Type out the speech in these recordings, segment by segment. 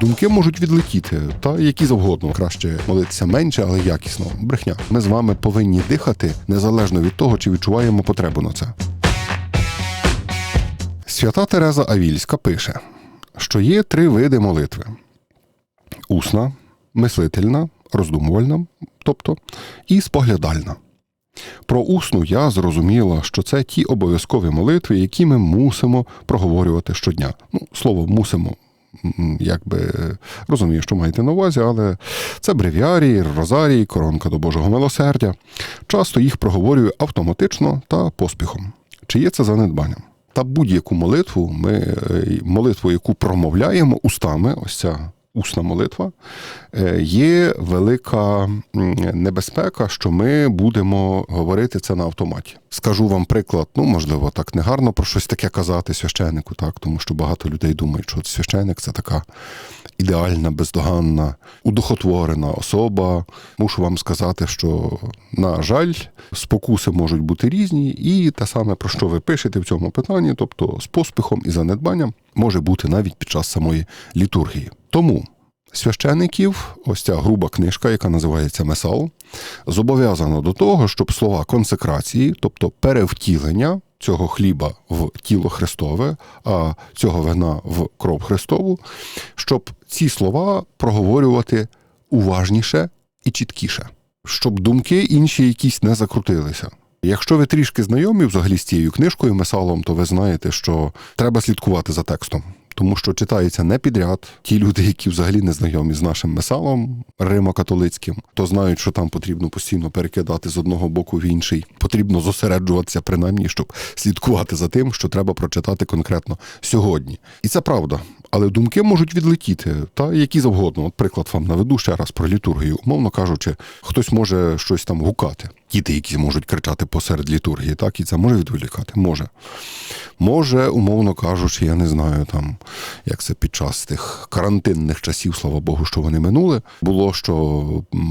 Думки можуть відлетіти, та які завгодно. Краще молитися менше, але якісно. Брехня. Ми з вами повинні дихати незалежно від того, чи відчуваємо потребу на це. Свята Тереза Авільська пише, що є три види молитви: усна, мислительна, роздумувальна, тобто, і споглядальна. Про усну я зрозуміла, що це ті обов'язкові молитви, які ми мусимо проговорювати щодня. Ну, слово мусимо. Якби розумію, що маєте на увазі, але це бревіарії, розарії, коронка до Божого милосердя. Часто їх проговорюю автоматично та поспіхом. Чи є це занедбанням? Та будь-яку молитву, ми, е, молитву, яку промовляємо устами, ось ця усна молитва, е, є велика небезпека, що ми будемо говорити це на автоматі. Скажу вам приклад, ну можливо, так негарно про щось таке казати священнику, так, тому що багато людей думають, що священник це така ідеальна, бездоганна, удохотворена особа. Мушу вам сказати, що, на жаль, спокуси можуть бути різні, і те саме, про що ви пишете в цьому питанні, тобто з поспіхом і занедбанням, може бути навіть під час самої літургії. Тому священиків, ось ця груба книжка, яка називається Месал, зобов'язана до того, щоб слова консекрації, тобто перевтілення цього хліба в тіло Христове, а цього вина в кров Христову, щоб ці слова проговорювати уважніше і чіткіше, щоб думки інші якісь не закрутилися. Якщо ви трішки знайомі взагалі з цією книжкою Месалом, то ви знаєте, що треба слідкувати за текстом. Тому що читається не підряд. Ті люди, які взагалі не знайомі з нашим месалом римо-католицьким, то знають, що там потрібно постійно перекидати з одного боку в інший. Потрібно зосереджуватися, принаймні, щоб слідкувати за тим, що треба прочитати конкретно сьогодні. І це правда. Але думки можуть відлетіти, та які завгодно. От приклад вам наведу ще раз про літургію. Умовно кажучи, хтось може щось там гукати. Діти, які можуть кричати посеред літургії, так і це може відволікати. Може. Може, умовно кажучи, я не знаю там, як це під час тих карантинних часів, слава Богу, що вони минули, було, що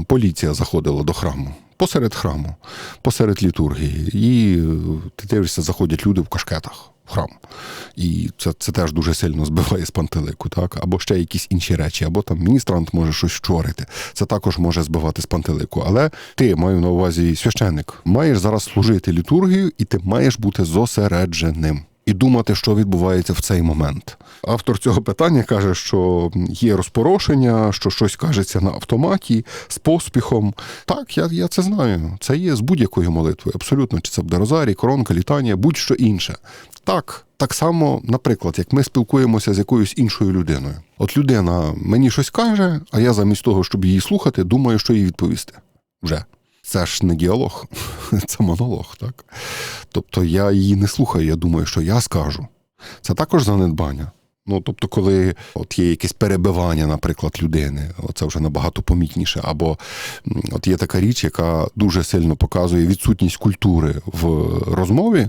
поліція заходила до храму. Посеред храму, посеред літургії, і е, ти дивишся, заходять люди в кашкетах храм. І це, це теж дуже сильно збиває з пантелику, так? Або ще якісь інші речі, або там міністрант може щось вчорити. Це також може збивати з пантелику. Але ти маю на увазі священник, маєш зараз служити літургію, і ти маєш бути зосередженим. І думати, що відбувається в цей момент. Автор цього питання каже, що є розпорошення, що щось кажеться на автоматі з поспіхом. Так, я, я це знаю. Це є з будь-якою молитвою, абсолютно. Чи це буде розарій, коронка, літання, будь-що інше. Так, так само, наприклад, як ми спілкуємося з якоюсь іншою людиною. От людина мені щось каже, а я замість того, щоб її слухати, думаю, що їй відповісти. Вже. Це ж не діалог, це монолог, так? Тобто я її не слухаю, я думаю, що я скажу. Це також занедбання. Ну, тобто, коли от є якесь перебивання, наприклад, людини, це вже набагато помітніше. Або от є така річ, яка дуже сильно показує відсутність культури в розмові.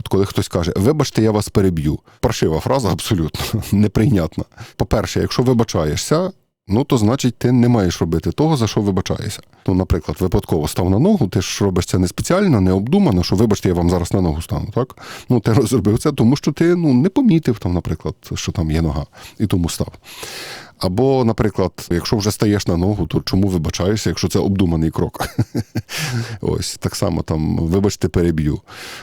От коли хтось каже, вибачте, я вас переб'ю. Паршива фраза абсолютно неприйнятна. По-перше, якщо вибачаєшся, Ну, то значить, ти не маєш робити того, за що вибачаєшся. Ну, наприклад, випадково став на ногу, ти ж робиш це не спеціально, не обдумано, що вибачте, я вам зараз на ногу стану, так? Ну, ти розробив це, тому що ти ну, не помітив там, наприклад, що там є нога, і тому став. Або, наприклад, якщо вже стаєш на ногу, то чому вибачаєшся, якщо це обдуманий крок? Ось так само там, вибачте, переб'ю.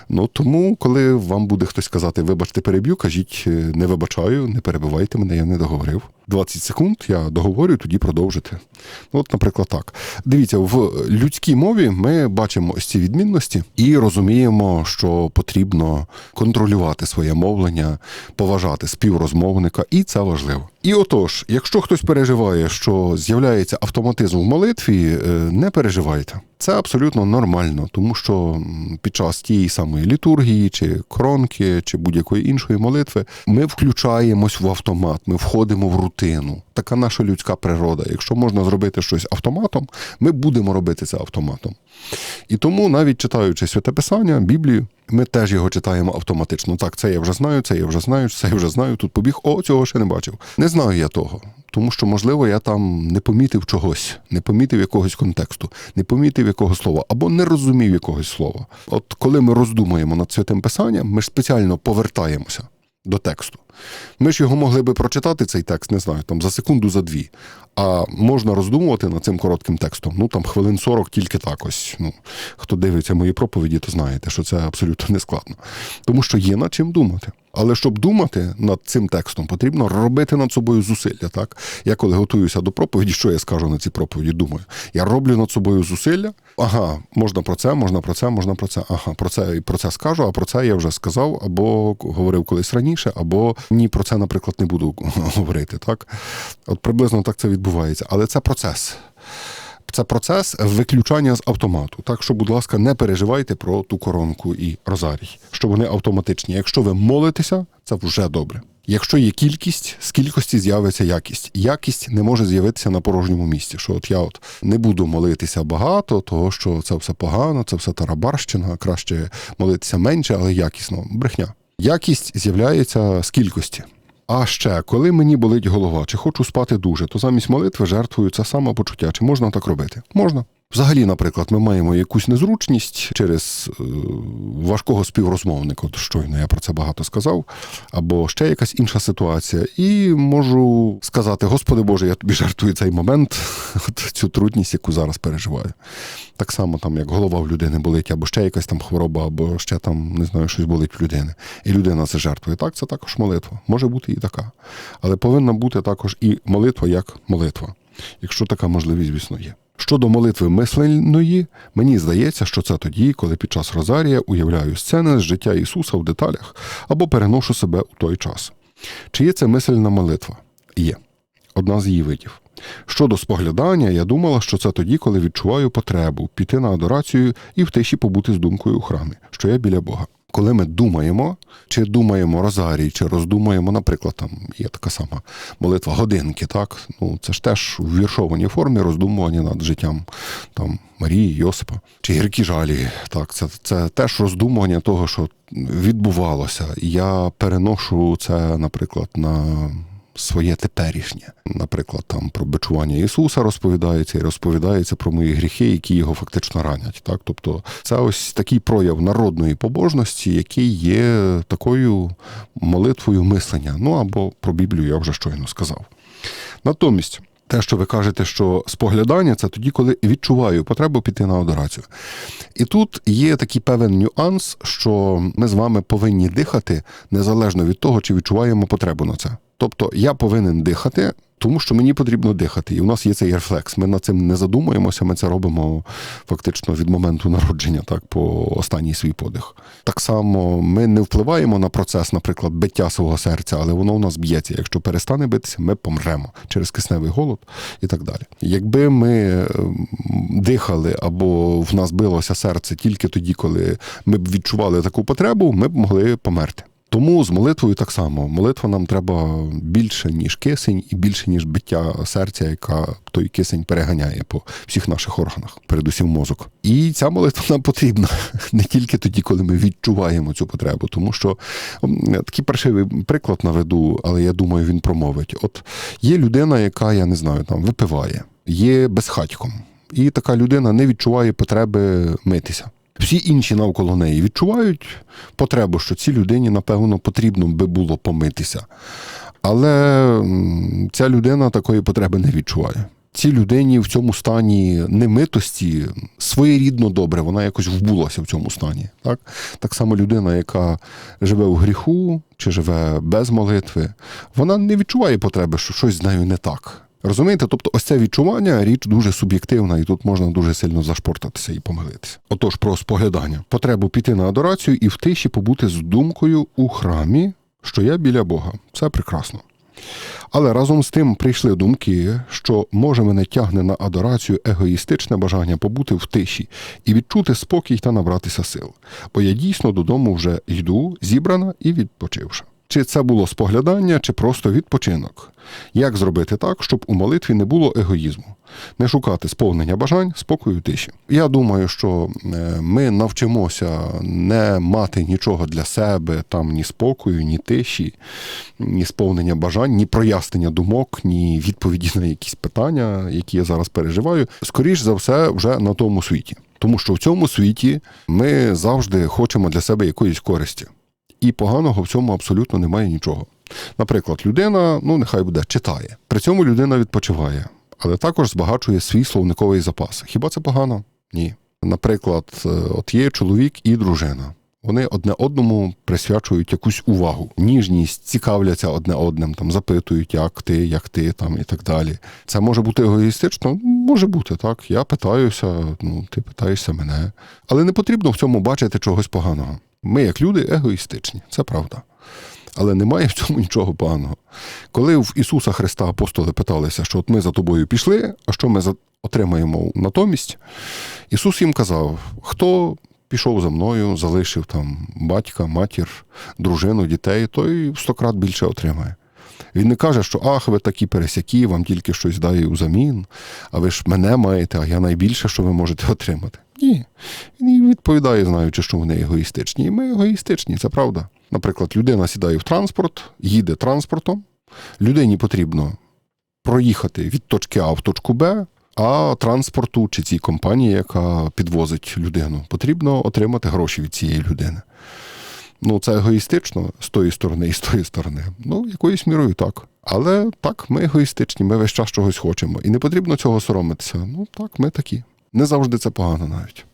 Ну тому, коли вам буде хтось казати, вибачте, переб'ю, кажіть, не вибачаю, не перебивайте мене, я не договорив. 20 секунд я договорю, тоді продовжити. Ну, От, наприклад, так. Дивіться, в людській мові ми бачимо ось ці відмінності і розуміємо, що потрібно контролювати своє мовлення, поважати співрозмовника, і це важливо. І отож, якщо хтось переживає, що з'являється автоматизм в молитві, е, не переживайте. Це абсолютно нормально, тому що під час тієї самої літургії, чи коронки, чи будь-якої іншої молитви ми включаємось в автомат, ми входимо в рутину. Така наша людська природа. Якщо можна зробити щось автоматом, ми будемо робити це автоматом. І тому, навіть читаючи святе писання, Біблію, ми теж його читаємо автоматично. Так, це я вже знаю, це я вже знаю, це я вже знаю. Тут побіг, о, цього ще не бачив. Не знаю я того. Тому що, можливо, я там не помітив чогось, не помітив якогось контексту, не помітив якогось слова або не розумів якогось слова. От коли ми роздумуємо над святим писанням, ми ж спеціально повертаємося до тексту. Ми ж його могли би прочитати, цей текст, не знаю, там за секунду, за дві. А можна роздумувати над цим коротким текстом. Ну там хвилин 40 тільки так ось. Ну, хто дивиться мої проповіді, то знаєте, що це абсолютно не складно. Тому що є над чим думати. Але щоб думати над цим текстом, потрібно робити над собою зусилля. Так я коли готуюся до проповіді, що я скажу на цій проповіді? Думаю, я роблю над собою зусилля. Ага, можна про це, можна про це, можна про це. Ага, про це і про це скажу. А про це я вже сказав, або говорив колись раніше, або ні, про це, наприклад, не буду говорити. Так, от приблизно так це відбувається. Але це процес. Це процес виключання з автомату. Так що, будь ласка, не переживайте про ту коронку і розарій, що вони автоматичні. Якщо ви молитеся, це вже добре. Якщо є кількість, з кількості з'явиться якість. Якість не може з'явитися на порожньому місці. Що от я от не буду молитися багато, того що це все погано, це все тарабарщина, краще молитися менше, але якісно. Брехня. Якість з'являється з кількості. А ще, коли мені болить голова, чи хочу спати дуже, то замість молитви жертвую це самопочуття. Чи можна так робити? Можна. Взагалі, наприклад, ми маємо якусь незручність через е, важкого співрозмовника, от щойно я про це багато сказав, або ще якась інша ситуація, і можу сказати: Господи Боже, я тобі жартую цей момент, от цю трудність, яку зараз переживаю. Так само, там, як голова в людини болить, або ще якась там хвороба, або ще там не знаю, щось болить в людини. І людина це жертвує. Так, це також молитва. Може бути і така. Але повинна бути також і молитва як молитва, якщо така можливість, звісно, є. Щодо молитви мисленної, мені здається, що це тоді, коли під час Розарія уявляю сцени з життя Ісуса в деталях або переношу себе у той час. Чи є це мисельна молитва? Є одна з її видів. Щодо споглядання, я думала, що це тоді, коли відчуваю потребу піти на адорацію і в тиші побути з думкою у храмі, що я біля Бога. Коли ми думаємо, чи думаємо розарій, чи роздумаємо, наприклад, там є така сама молитва годинки, так? Ну це ж теж у віршованій формі роздумування над життям там Марії, Йосипа, чи гіркі жалі. Так, це, це теж роздумування того, що відбувалося. Я переношу це, наприклад, на своє теперішнє. Наприклад, там про бичування Ісуса розповідається і розповідається про мої гріхи, які його фактично ранять. Так, тобто, це ось такий прояв народної побожності, який є такою молитвою мислення. Ну або про Біблію я вже щойно сказав. Натомість. Те, що ви кажете, що споглядання це тоді, коли відчуваю потребу піти на адорацію. І тут є такий певен нюанс, що ми з вами повинні дихати незалежно від того, чи відчуваємо потребу на це. Тобто я повинен дихати, тому що мені потрібно дихати. І у нас є цей рефлекс. Ми над цим не задумуємося, ми це робимо фактично від моменту народження, так, по останній свій подих. Так само ми не впливаємо на процес, наприклад, биття свого серця, але воно у нас б'ється. Якщо перестане битися, ми помремо через кисневий голод і так далі. Якби ми дихали або в нас билося серце тільки тоді, коли ми б відчували таку потребу, ми б могли померти. Тому з молитвою так само. Молитва нам треба більше, ніж кисень, і більше, ніж биття серця, яка той кисень переганяє по всіх наших органах, передусім мозок. І ця молитва нам потрібна не тільки тоді, коли ми відчуваємо цю потребу, тому що такий перший приклад наведу, але я думаю, він промовить. От є людина, яка, я не знаю, там випиває, є безхатьком, і така людина не відчуває потреби митися. Всі інші навколо неї відчувають потребу, що цій людині, напевно, потрібно би було помитися. Але ця людина такої потреби не відчуває. Цій людині в цьому стані немитості своєрідно добре, вона якось вбулася в цьому стані. Так так само людина, яка живе у гріху чи живе без молитви, вона не відчуває потреби, що щось з нею не так. Розумієте? Тобто, ось це відчування річ дуже суб'єктивна, і тут можна дуже сильно зашпортатися і помилитися. Отож, про споглядання. Потребу піти на адорацію і в тиші побути з думкою у храмі, що я біля Бога. Це прекрасно. Але разом з тим прийшли думки, що може мене тягне на адорацію егоїстичне бажання побути в тиші і відчути спокій та набратися сил. Бо я дійсно додому вже йду, зібрана і відпочивши. Чи це було споглядання, чи просто відпочинок? Як зробити так, щоб у молитві не було егоїзму, не шукати сповнення бажань, спокою тиші? Я думаю, що е, ми навчимося не мати нічого для себе, там ні спокою, ні тиші, ні сповнення бажань, ні прояснення думок, ні відповіді на якісь питання, які я зараз переживаю. Скоріш за все, вже на тому світі. Тому що в цьому світі ми завжди хочемо для себе якоїсь користі. І поганого в цьому абсолютно немає нічого. Наприклад, людина, ну нехай буде, читає. При цьому людина відпочиває, але також збагачує свій словниковий запас. Хіба це погано? Ні. Наприклад, е, от є чоловік і дружина. Вони одне одному присвячують якусь увагу, ніжність, цікавляться одне одним, там запитують, як ти, як ти там і так далі. Це може бути егоїстично? Може бути, так. Я питаюся, ну ти питаєшся мене. Але не потрібно в цьому бачити чогось поганого. Ми, як люди, егоїстичні, це правда. Але немає в цьому нічого поганого. Коли в Ісуса Христа апостоли питалися, що от ми за тобою пішли, а що ми отримаємо натомість, Ісус їм казав: хто пішов за мною, залишив там батька, матір, дружину, дітей, той в сто крат більше отримає. Він не каже, що ах, ви такі пересякі, вам тільки щось дає взамін, а ви ж мене маєте, а я найбільше, що ви можете отримати. Ні. Він відповідає, знаючи, що вони егоїстичні. І ми егоїстичні, це правда. Наприклад, людина сідає в транспорт, їде транспортом, людині потрібно проїхати від точки А в точку Б, а транспорту чи цій компанії, яка підвозить людину, потрібно отримати гроші від цієї людини. Ну, це егоїстично з тої сторони і з тої сторони. Ну, якоюсь мірою так. Але так, ми егоїстичні, ми весь час чогось хочемо. І не потрібно цього соромитися. Ну так, ми такі. Не завжди це погано навіть.